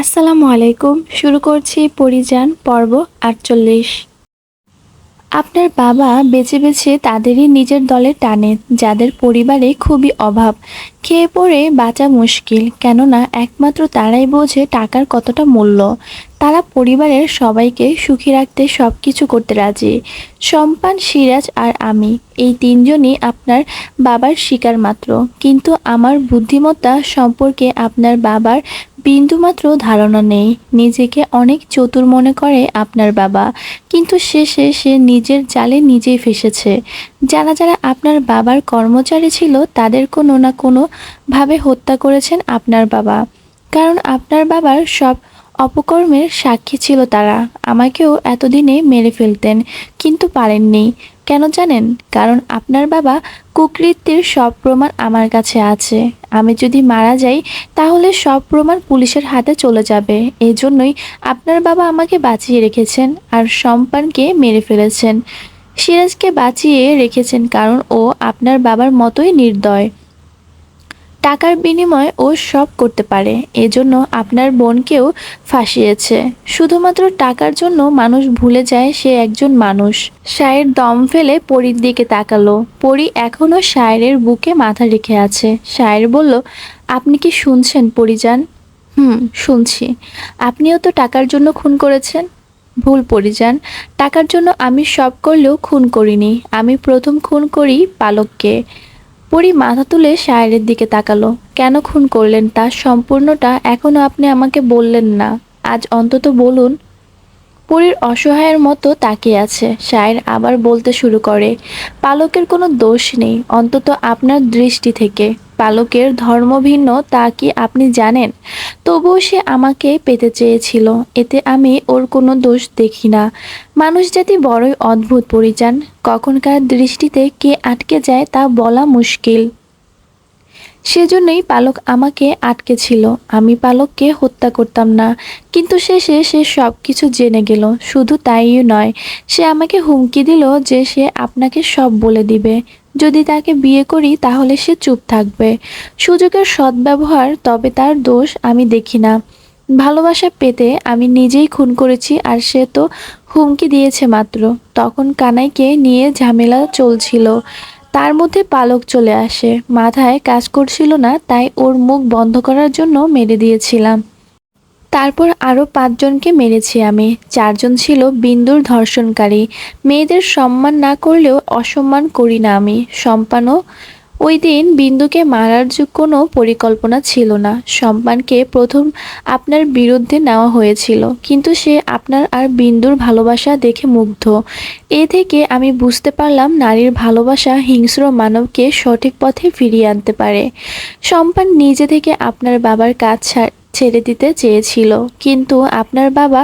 আসসালামু আলাইকুম। শুরু করছি পরিযান পর্ব আটচল্লিশ। আপনার বাবা বেছে বেছে তাদেরই নিজের দলে টানে, যাদের পরিবারে খুবই অভাব। খেয়ে পড়ে বাঁচা মুশকিল, কেননা একমাত্র তারাই বোঝে টাকার কতটা মূল্য। তারা পরিবারের সবাইকে সুখী রাখতে সব কিছু করতে রাজি। সম্পান, সিরাজ আর আমি, এই তিনজনই আপনার বাবার শিকার মাত্র। কিন্তু আমার বুদ্ধিমত্তা সম্পর্কে আপনার বাবার বিন্দুমাত্র ধারণা নেই। নিজেকে অনেক চতুর মনে করে আপনার বাবা। কিন্তু শেষে সে নিজের জালে নিজেই ফেসেছে। যারা যারা আপনার বাবার কর্মচারী ছিল, তাদের কোনো না কোনোভাবে হত্যা করেছেন আপনার বাবা। কারণ আপনার বাবার সব অপকর্মের সাক্ষী ছিল তারা। আমাকেও এতদিনে মেরে ফেলতেন, কিন্তু পারেননি। কেন জানেন? কারণ আপনার বাবা কুকৃত্যের সব প্রমাণ আমার কাছে আছে। আমি যদি মারা যাই, তাহলে সব প্রমাণ পুলিশের হাতে চলে যাবে। এই জন্যই আপনার বাবা আমাকে বাঁচিয়ে রেখেছেন আর সম্পানকে মেরে ফেলেছেন। সিরাজকে বাঁচিয়ে রেখেছেন কারণ ও আপনার বাবার মতোই নির্দয়। টাকার বিনিময়ে ও সব করতে পারে। এজন্য আপনার বোনকেও ফাঁসিয়েছে। শুধুমাত্র টাকার জন্য মানুষ ভুলে যায় সে একজন মানুষ। সায়ের দম ফেলে পরীর দিকে তাকালো। পরী এখনও সায়ের বুকে মাথা রেখে আছে। সায়ের বলল, আপনি কি শুনছেন পরিযান? হুম, শুনছি। আপনিও তো টাকার জন্য খুন করেছেন? ভুল পরিযান, টাকার জন্য আমি সব করলেও খুন করিনি। আমি প্রথম খুন করি পালককে। পরি মাথা তুলে শায়ের দিকে তাকালো। কেন খুন করলেন তার সম্পূর্ণটা এখনও আপনি আমাকে বললেন না। আজ অন্তত বলুন পরীর অসহায়ের মতো তাকিয়ে আছে। শায়ের আবার বলতে শুরু করে, পালকের কোনো দোষ নেই, অন্তত আপনার দৃষ্টি থেকে। পালকের ধর্ম ভিন্ন তা কি আপনি জানেন? তবুও সে আমাকে পেতে চেয়েছিল, এতে আমি ওর কোনো দোষ দেখি না। মানুষ জাতি বড়ই অদ্ভুত পরিচান কখনকার দৃষ্টিতে কে আটকে যায় তা বলা মুশকিল। সেজন্যই পালক আমাকে আটকে ছিল। আমি পালককে হত্যা করতাম না। কিন্তু শেষে সে সব কিছু জেনে গেল। শুধু তাই নয়, সে আমাকে হুমকি দিল যে সে আপনাকে সব বলে দিবে। যদি তাকে বিয়ে করি, তাহলে সে চুপ থাকবে। সুযোগের সদ্ব্যবহার, তবে তার দোষ আমি দেখি না। ভালোবাসা পেতে আমি নিজেই খুন করেছি আর সে তো হুমকি দিয়েছে মাত্র। তখন কানাইকে নিয়ে ঝামেলা চলছিল। তার মধ্যে পালক চলে আসে। মাথায় কাজ করছিল না, তাই ওর মুখ বন্ধ করার জন্য মেরে দিয়েছিলাম। তারপর আরও পাঁচজনকে মেরেছি আমি। চারজন ছিল বিন্দুর ধর্ষণকারী। মেয়েদের সম্মান না করলেও অসম্মান করি না আমি। সম্পানও ওই দিন বিন্দুকে মারার কোনো পরিকল্পনা ছিল না। সম্পানকে প্রথম আপনার বিরুদ্ধে নেওয়া হয়েছিল, কিন্তু সে আপনার আর বিন্দুর ভালোবাসা দেখে মুগ্ধ। এ থেকে আমি বুঝতে পারলাম নারীর ভালোবাসা হিংস্র মানবকে সঠিক পথে ফিরিয়ে আনতে পারে। সম্পান নিজে থেকে আপনার বাবার কাজ ছেড়ে দিতে চেয়েছিল, কিন্তু আপনার বাবা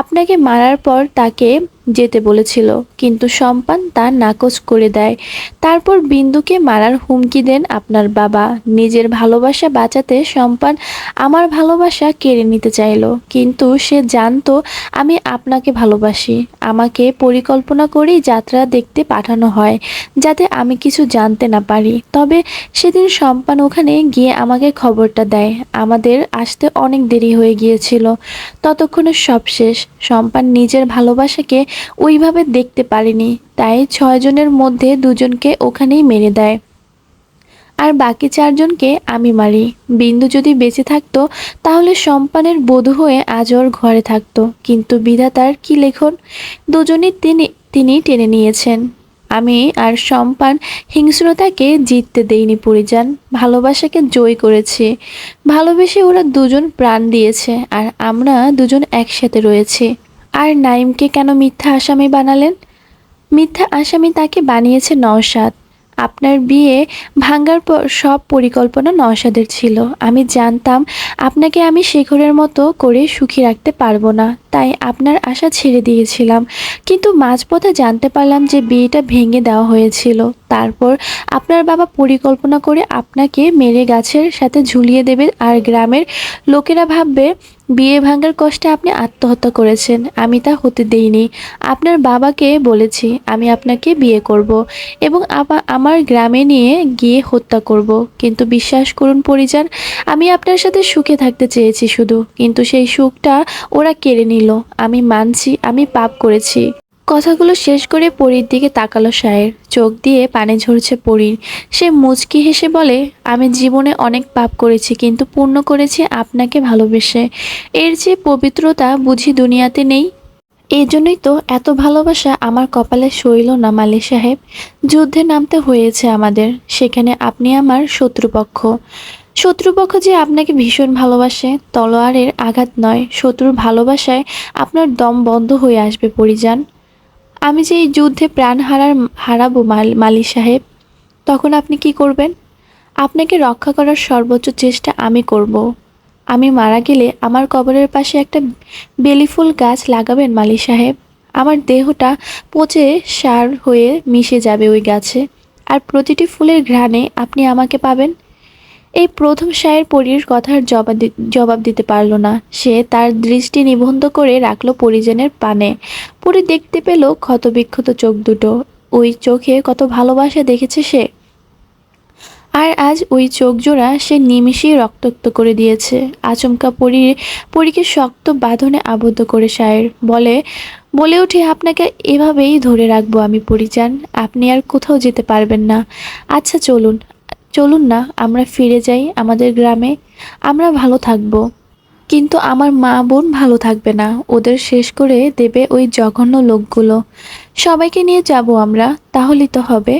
আপনাকে মারার পর তাকে যেতে বলেছিল, কিন্তু সম্পান তা নাকচ করে দেয়। তারপর বিন্দুকে মারার হুমকি দেন আপনার বাবা। নিজের ভালোবাসা বাঁচাতে সম্পান আমার ভালোবাসা কেড়ে নিতে চাইল, কিন্তু সে জানতো আমি আপনাকে ভালোবাসি। আমাকে পরিকল্পনা করেই যাত্রা দেখতে পাঠানো হয়, যাতে আমি কিছু জানতে না পারি। তবে সেদিন সম্পান ওখানে গিয়ে আমাকে খবরটা দেয়। আমাদের আসতে অনেক দেরি হয়ে গিয়েছিল। ততক্ষণে সব শেষ। সম্পান নিজের ভালোবাসাকে ওইভাবে দেখতে পারেনি, তাই ছয়জনের মধ্যে দুজনকে ওখানেই মেরে দেয়। আর বাকি চারজনকে আমি মারি। বিন্দু যদি বেঁচে থাকতো, তাহলে সম্পানের বধূ হয়ে আজ ওর ঘরে থাকতো। কিন্তু বিধাতার কি লেখন? দুজনই তিনি তিনি টেনে নিয়েছেন। আমি আর সম্পান হিংস্রতাকে জিততে দেইনি পরিযান ভালোবাসাকে জয় করেছি। ভালোবেসে ওরা দুজন প্রাণ দিয়েছে, আর আমরা দুজন একসাথে রয়েছি। আর নাইমকে কেন মিথ্যা আসামি বানালেন? মিথ্যা আসামি তাকে বানিয়েছে নওশাদ। আপনার বিয়ে ভাঙ্গার পর সব পরিকল্পনা নওশাদের ছিল। আমি জানতাম আপনাকে আমি শেখরের মতো করে সুখী রাখতে পারব না, তাই আপনার আশা ছেড়ে দিয়েছিলাম। কিন্তু মাঝপথে জানতে পারলাম যে বিয়েটা ভেঙে দেওয়া হয়েছিল। তারপর আপনার বাবা পরিকল্পনা করে আপনাকে মেরে গাছের সাথে ঝুলিয়ে দেবে আর গ্রামের লোকেরা ভাববে বিয়ে ভাঙার কষ্টে আপনি আত্মহত্যা করেছেন, আমি তা হতে দেইনি। আপনার বাবাকে বলেছি, আমি আপনাকে বিয়ে করব এবং আমার গ্রামে নিয়ে গিয়ে হত্যা করব। কিন্তু বিশ্বাস করুন পরিজান, আমি আপনার সাথে সুখে থাকতে চেয়েছি শুধু। কিন্তু সেই সুখটা ওরা কেড়ে নিল। আমি মানছি, আমি পাপ করেছি। কথাগুলো শেষ করে পরীর দিকে তাকালো সায়ের চোখ দিয়ে পানি ঝরছে পরীর। সে মুচকি হেসে বলে, আমি জীবনে অনেক পাপ করেছি, কিন্তু পূর্ণ করেছি আপনাকে ভালোবেসে। এর যে পবিত্রতা বুঝি দুনিয়াতে নেই? এই জন্যই তো এত ভালোবাসা আমার কপালে সইল না মালি সাহেব। যুদ্ধে নামতে হয়েছে আমাদের, সেখানে আপনি আমার শত্রুপক্ষ। শত্রুপক্ষ যে আপনাকে ভীষণ ভালোবাসে, তলোয়ারের আঘাত নয়। শত্রুর ভালোবাসায় আপনার দম বন্ধ হয়ে আসবে পরিজান আমি যে এই যুদ্ধে প্রাণ হারার, হারাবো মাল মালি সাহেব, তখন আপনি কি করবেন? আপনাকে রক্ষা করার সর্বোচ্চ চেষ্টা আমি করব। আমি মারা গেলে আমার কবরের পাশে একটা বেলি ফুল গাছ লাগাবেন মালি সাহেব। আমার দেহটা পচে সার হয়ে মিশে যাবে ওই গাছে। আর প্রতিটি ফুলের ঘ্রাণে আপনি আমাকে পাবেন। এই প্রথম সায়ের পরীর কথার জবাব জবাব দিতে পারল না। সে তার দৃষ্টি নিবন্ধ করে রাখল পরিজনের পানে। পরি দেখতে পেল ক্ষতবিক্ষত চোখ দুটো। ওই চোখে কত ভালোবাসা দেখেছে সে। আর আজ ওই চোখ জোড়া সে নিমিষেই রক্তাক্ত করে দিয়েছে। আচমকা পরি, পরীকে শক্ত বাঁধনে আবদ্ধ করে সায়ের বলে বলে উঠে আপনাকে এভাবেই ধরে রাখব আমি পরিজান আপনি আর কোথাও যেতে পারবেন না। আচ্ছা চলুন। চলুন না, আমরা ফিরে যাই আমাদের গ্রামে। আমরা ভালো থাকব। কিন্তু আমার মা বোন ভালো থাকবে না। ওদের শেষ করে দেবে ওই জঘন্য লোকগুলো। সবাইকে নিয়ে যাব আমরা তাহলেই তো হবে।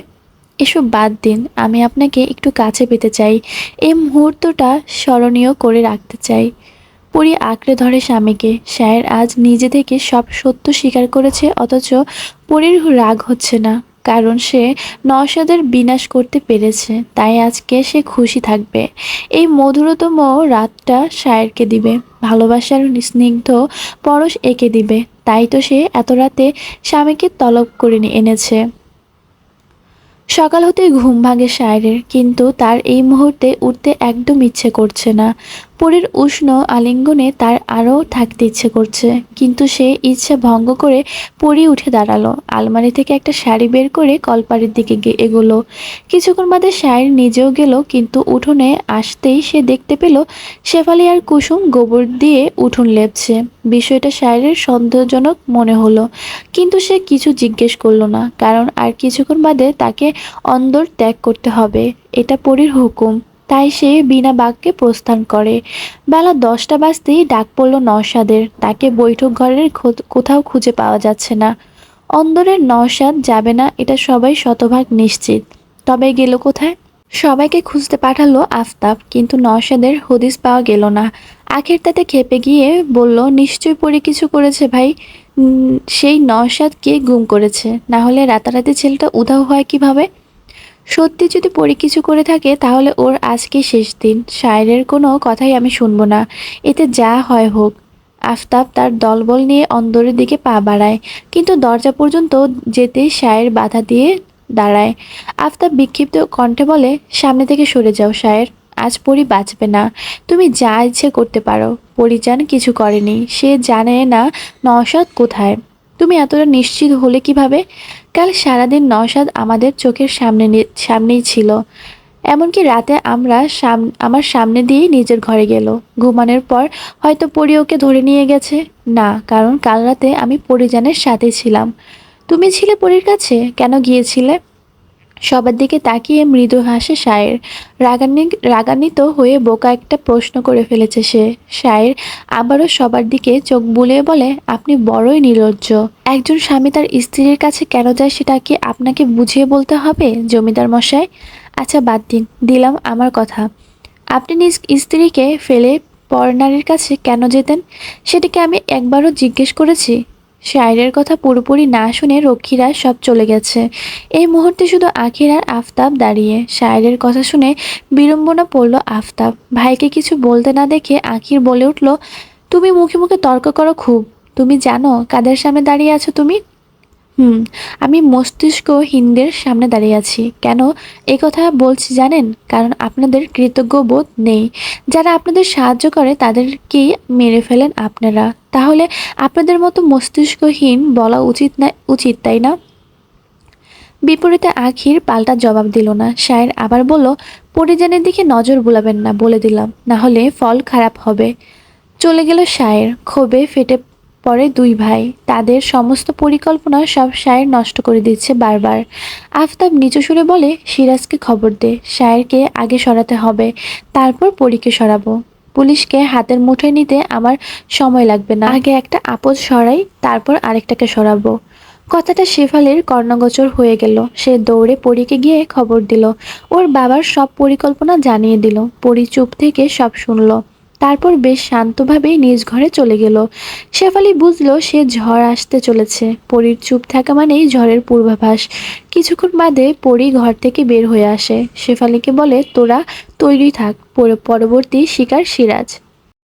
এসব বাদ দিন, আমি আপনাকে একটু কাছে পেতে চাই। এই মুহূর্তটা স্মরণীয় করে রাখতে চাই। পরি আঁকড়ে ধরে স্বামীকে। শায়ের আজ নিজে থেকে সব সত্য স্বীকার করেছে, অথচ পরির রাগ হচ্ছে না। কারণ সে নওশাদের বিনাশ করতে পেরেছে, তাই আজকে সে খুশি থাকবে। এই মধুরতম রাতটা শায়েরকে দিবে, ভালোবাসার স্নিগ্ধ পরশ এঁকে দিবে, তাই তো সে এত রাতে স্বামীকে তলব করে এনেছে। সকাল হতেই ঘুম ভাঙে শায়েরের, কিন্তু তার এই মুহূর্তে উঠতে একদম ইচ্ছে করছে না। পরের উষ্ণ আলিঙ্গনে তার আরও থাকতে ইচ্ছে করছে। কিন্তু সে ইচ্ছে ভঙ্গ করে পরি উঠে দাঁড়াল। আলমারি থেকে একটা শাড়ি বের করে কলপারের দিকে এগোলো। কিছুক্ষণ বাদে শায়ের নিজেও গেল, কিন্তু উঠোনে আসতেই সে দেখতে পেল শেফালি আর কুসুম গোবর দিয়ে উঠোন লেপছে। বিষয়টা শায়েরের সন্দেহজনক মনে হলো, কিন্তু সে কিছু জিজ্ঞেস করল না, কারণ আর কিছুক্ষণ বাদে তাকে অন্দর ত্যাগ করতে হবে। এটা পরীর হুকুম। তাই সে বিনা বাক্যে প্রস্থান করে। বেলা দশটা বাজতেই ডাক পড়ল নওশাদের। তাকে বৈঠক ঘরের কোথাও খুঁজে পাওয়া যাচ্ছে না। অন্দরের নওশাদ যাবে না, এটা সবাই শতভাগ নিশ্চিত। তবে গেল কোথায়? সবাইকে খুঁজতে পাঠালো আফতাব, কিন্তু নওশাদের হদিস পাওয়া গেল না। আখের তাতে খেপে গিয়ে বলল নিশ্চয়ই পরে কিছু করেছে ভাই? সেই নওশাদকে গুম করেছে। না হলে রাতারাতি ছেলেটা উধাও হয় কীভাবে? সত্যি যদি পরি কিছু করে থাকে, তাহলে ওর আজকে শেষ দিন। শায়েরের কোনো কথাই আমি শুনব না। এতে যা হয় হোক। আফতাব তার দলবল নিয়ে অন্দরের দিকে পা বাড়ায়, কিন্তু দরজা পর্যন্ত যেতে শায়ের বাধা দিয়ে দাঁড়ায়। আফতাব বিক্ষিপ্ত কণ্ঠে বলে, সামনে থেকে সরে যাও শায়ের, আজ পরি বাঁচবে না। তুমি যা ইচ্ছে করতে পারো। পরিজান কিছু করেনি। সে জানে না নওশাদ কোথায়। তুমি এতটা নিশ্চিত হলে কীভাবে? কাল সারাদিন নসাদ আমাদের চোখের সামনে সামনেই ছিল। এমনকি রাতে আমরা সাম, আমার সামনে দিয়েই নিজের ঘরে গেল। ঘুমানোর পর হয়তো পরি ওকে ধরে নিয়ে গেছে। না, কারণ কাল রাতে আমি পরিজানের সাথে ছিলাম। তুমি ছিলে পরীর কাছে? কেন গিয়েছিলে? সবার দিকে তাকিয়ে মৃদু হাসে শায়ের। রাগান্নি, রাগান্বিত হয়ে বোকা একটা প্রশ্ন করে ফেলেছে সে। শায়ের আবারও সবার দিকে চোখ বুলিয়ে বলে, আপনি বড়ই নির্লজ্জ। একজন স্বামী তার স্ত্রীর কাছে কেন যায় সেটা কি আপনাকে বুঝিয়ে বলতে হবে, জমিদার মশাই? আচ্ছা বাদ দিন। দিলাম আমার কথা। আপনি নিজ স্ত্রীকে ফেলে পরনারীর কাছে কেন যেতেন? সেটাকে আমি একবারও জিজ্ঞেস করেছি। শায়ের কথা পুরোপুরি না শুনে রক্ষীরা সব চলে গেছে। এই মুহূর্তে শুধু আখির আর আফতাব দাঁড়িয়ে। শায়ের কথা শুনে বিড়ম্বনা পড়ল আফতাব। ভাইকে কিছু বলতে না দেখে আখির বলে উঠল, তুমি মুখে মুখে তর্ক করো খুব। তুমি জানো কাদের সামনে দাঁড়িয়ে আছো তুমি? হুম, আমি মস্তিষ্ক হিন্দের সামনে দাঁড়িয়ে আছি। কেন এই কথা বলছি জানেন? কারণ আপনাদের কৃতজ্ঞ বোধ নেই। যারা আপনাদের সাহায্য করে তাদেরকেই মেরে ফেলেন আপনারা। তাহলে আপনাদের মতো মস্তিষ্কহীন বলা উচিত না, উচিত, তাই না? বিপরীতে আখির পাল্টা জবাব দিল না। শায়ের আবার বলল, পরিজনের দিকে নজর বুলাবেন না, বলে দিলাম। না হলে ফল খারাপ হবে। চলে গেল শায়ের। ক্ষোভে ফেটে পড়ে দুই ভাই। তাদের সমস্ত পরিকল্পনা সব শায়ের নষ্ট করে দিচ্ছে বারবার। আফতাব নিচু সুরে বলে, সিরাজকে খবর দে। শায়েরকে আগে সরাতে হবে। তারপর পরীকে সরাবো। পুলিশকে হাতের মুঠোয় নিতে আমার সময় লাগবে না। আগে একটা আপদ সরাই, তারপর আরেকটাকে সরাবো। কথাটা শেফালির কর্ণগোচর হয়ে গেল। সে দৌড়ে পরীকে গিয়ে খবর দিল। ওর বাবার সব পরিকল্পনা জানিয়ে দিল। পরি চুপ থেকে সব শুনল। তারপর বেশ শান্তভাবেই নিজ ঘরে চলে গেল। শেফালি বুঝলো সে ঝড় আসতে চলেছে। পরীর চুপ থাকা মানেই ঝড়ের পূর্বাভাস। কিছুক্ষণ বাদে পরী ঘর থেকে বের হয়ে আসে। শেফালিকে বলে, তোরা তৈরি থাক। পর- পরবর্তী শিকার সিরাজ।